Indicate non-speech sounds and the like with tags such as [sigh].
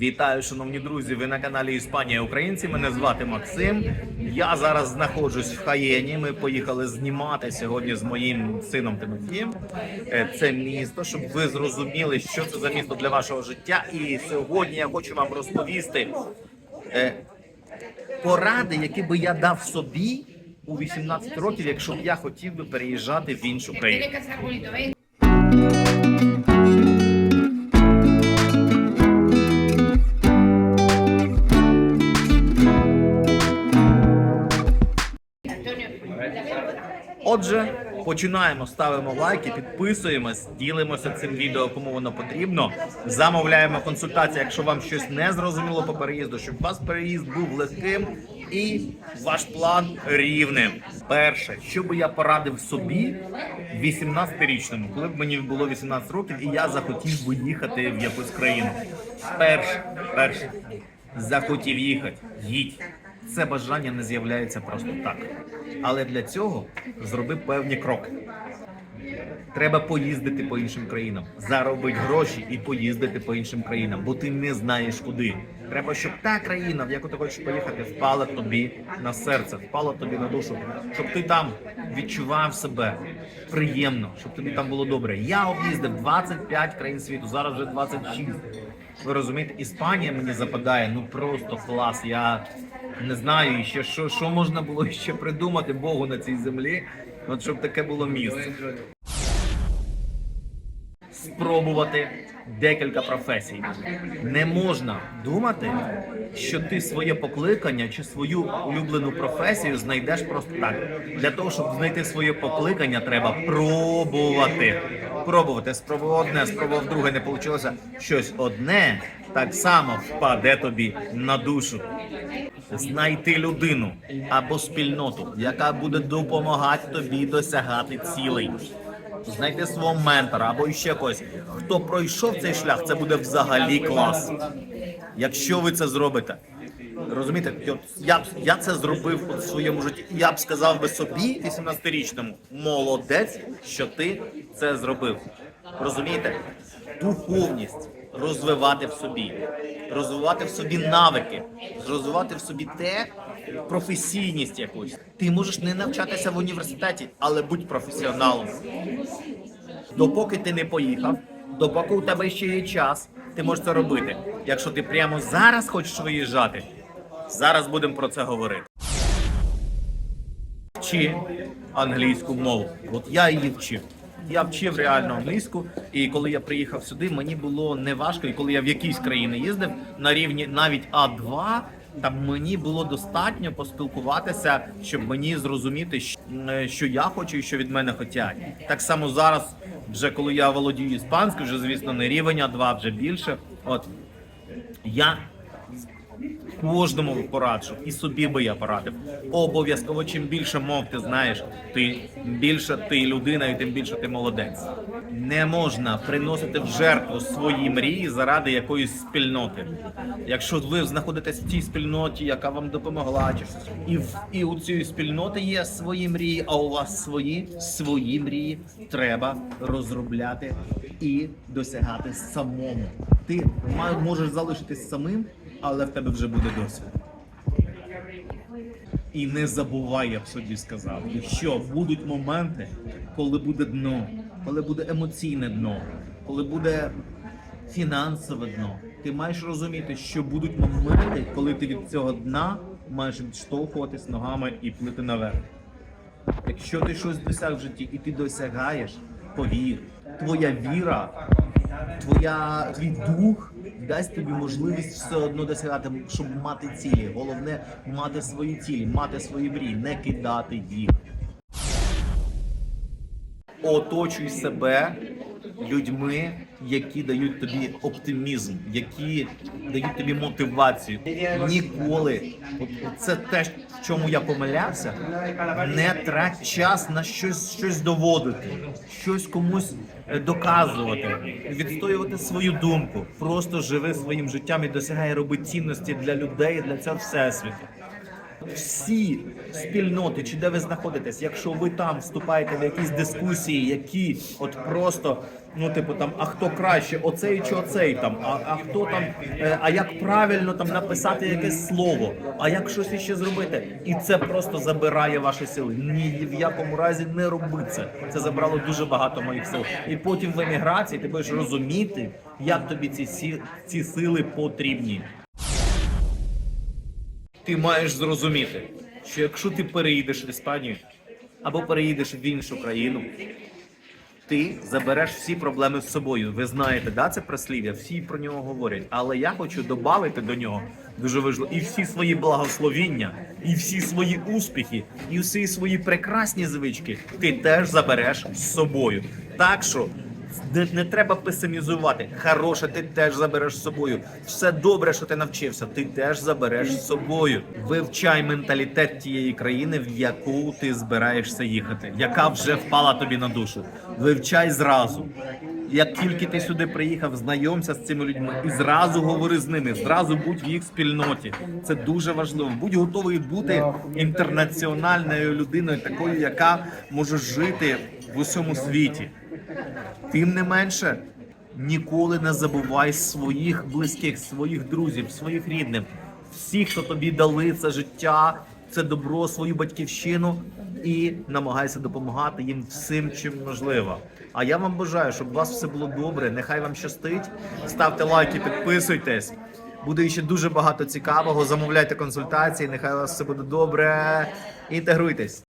Вітаю, шановні друзі! Ви на каналі Іспанія Українці. Мене звати Максим. Я зараз знаходжусь в Хаєні. Ми поїхали знімати сьогодні з моїм сином Тимофієм. Е, Це місто, щоб ви зрозуміли, що це за місто для вашого життя. І сьогодні я хочу вам розповісти е, поради, які би я дав собі у 18 років, якщо б я хотів би переїжджати в іншу країну. Отже, починаємо, ставимо лайки, підписуємось, ділимося цим відео, кому воно потрібно. Замовляємо консультацію, якщо вам щось не зрозуміло по переїзду, щоб вас переїзд був легким і ваш план рівним. Перше, що би я порадив собі 18-річному, коли б мені було 18 років, і я захотів би їхати в якусь країну. Перше, перше, захотів їхати, їдь. Це бажання не з'являється просто так. Але для цього зроби певні кроки. Треба поїздити по іншим країнам, заробити гроші і поїздити по іншим країнам, бо ти не знаєш куди. Треба, щоб та країна, в яку ти хочеш поїхати, впала тобі на серце, впала тобі на душу, щоб ти там відчував себе приємно, щоб тобі там було добре. Я об'їздив 25 країн світу, зараз вже 26. Ви розумієте, Іспанія мені западає, ну просто клас. Я не знаю ще що, що можна було [laughs] ще придумати Богу на цій землі, от щоб таке було місце. Спробувати декілька професій. Не можна думати, що ти своє покликання чи свою улюблену професію знайдеш просто так. Для того, щоб знайти своє покликання, треба пробувати. Пробувати. Спробував одне, спробував друге, не вийшло. Щось одне так само впаде тобі на душу. Знайти людину або спільноту, яка буде допомагати тобі досягати цілей. Знайти свого ментора або ще когось, хто пройшов цей шлях, це буде взагалі клас. Якщо ви це зробите, розумієте, я я це зробив у своєму житті. Я б сказав би собі, 18-річному, молодець, що ти це зробив. Розумієте? Духовність розвивати в собі, розвивати в собі навики, розвивати в собі те, професійність якусь. Ти можеш не навчатися в університеті, але будь професіоналом. Допоки ти не поїхав, допоки у тебе ще є час, ти можеш це робити. Якщо ти прямо зараз хочеш виїжджати, зараз будемо про це говорити. Вчи англійську мову. От я її вчив. Я вчив реально англійську, і коли я приїхав сюди, мені було не важко. І коли я в якісь країни їздив на рівні навіть А2, там мені було достатньо поспілкуватися, щоб мені зрозуміти, е, що я хочу і що від мене хотять. Так само зараз, вже коли я володію іспанською, вже звісно не рівень а два вже більше. От я кожному пораджу, і собі би я порадив. Обов'язково, чим більше мов ти знаєш, ти більше ти людина, і тим більше ти молодець. Не можна приносити в жертву свої мрії заради якоїсь спільноти. Якщо ви знаходитесь в тій спільноті, яка вам допомогла, і в і у цієї спільноти є свої мрії, а у вас свої свої мрії треба розробляти і досягати самому. Ти можеш залишитись самим, але в тебе вже буде досвід. І не забувай, я б собі сказав, що будуть моменти, коли буде дно, коли буде емоційне дно, коли буде фінансове дно. Ти маєш розуміти, що будуть моменти, коли ти від цього дна маєш відштовхуватись ногами і плити наверх. Якщо ти щось досяг в житті і ти досягаєш, повір, твоя віра, твоя твій дух дасть тобі можливість все одно досягати, щоб мати цілі. Головне мати свої цілі, мати свої мрії, не кидати їх. Оточуй себе людьми, які дають тобі оптимізм, які дають тобі мотивацію. Ніколи, це те, в чому я помилявся, не трать час на щось, щось доводити, щось комусь е, доказувати, відстоювати свою думку. Просто живи своїм життям і досягай роби цінності для людей, для цього всесвіту. Всі спільноти, чи де ви знаходитесь, якщо ви там вступаєте в якісь дискусії, які от просто, ну типу там, а хто краще, оцей чи оцей там, а, а хто там, е, а як правильно там написати якесь слово, а як щось іще зробити, і це просто забирає ваші сили. Ні в якому разі не роби це. Це забрало дуже багато моїх сил. І потім в еміграції ти будеш розуміти, як тобі ці, ці сили потрібні ти маєш зрозуміти, що якщо ти переїдеш в Іспанію або переїдеш в іншу країну, ти забереш всі проблеми з собою. Ви знаєте, да, це прислів'я, всі про нього говорять. Але я хочу додати до нього дуже важливо і всі свої благословіння, і всі свої успіхи, і всі свої прекрасні звички ти теж забереш з собою. Так що не, не треба песимізувати. Хороше, ти теж забереш з собою. Все добре, що ти навчився, ти теж забереш з собою. Вивчай менталітет тієї країни, в яку ти збираєшся їхати, яка вже впала тобі на душу. Вивчай зразу. Як тільки ти сюди приїхав, знайомся з цими людьми і зразу говори з ними, зразу будь в їх спільноті. Це дуже важливо. Будь готовий бути інтернаціональною людиною, такою, яка може жити в усьому світі. Тим не менше, ніколи не забувай своїх близьких, своїх друзів, своїх рідних, всіх, хто тобі дали це життя, це добро, свою батьківщину, і намагайся допомагати їм всім, чим можливо. А я вам бажаю, щоб у вас все було добре. Нехай вам щастить. Ставте лайки, підписуйтесь. Буде ще дуже багато цікавого. Замовляйте консультації. Нехай у вас все буде добре. Інтегруйтесь.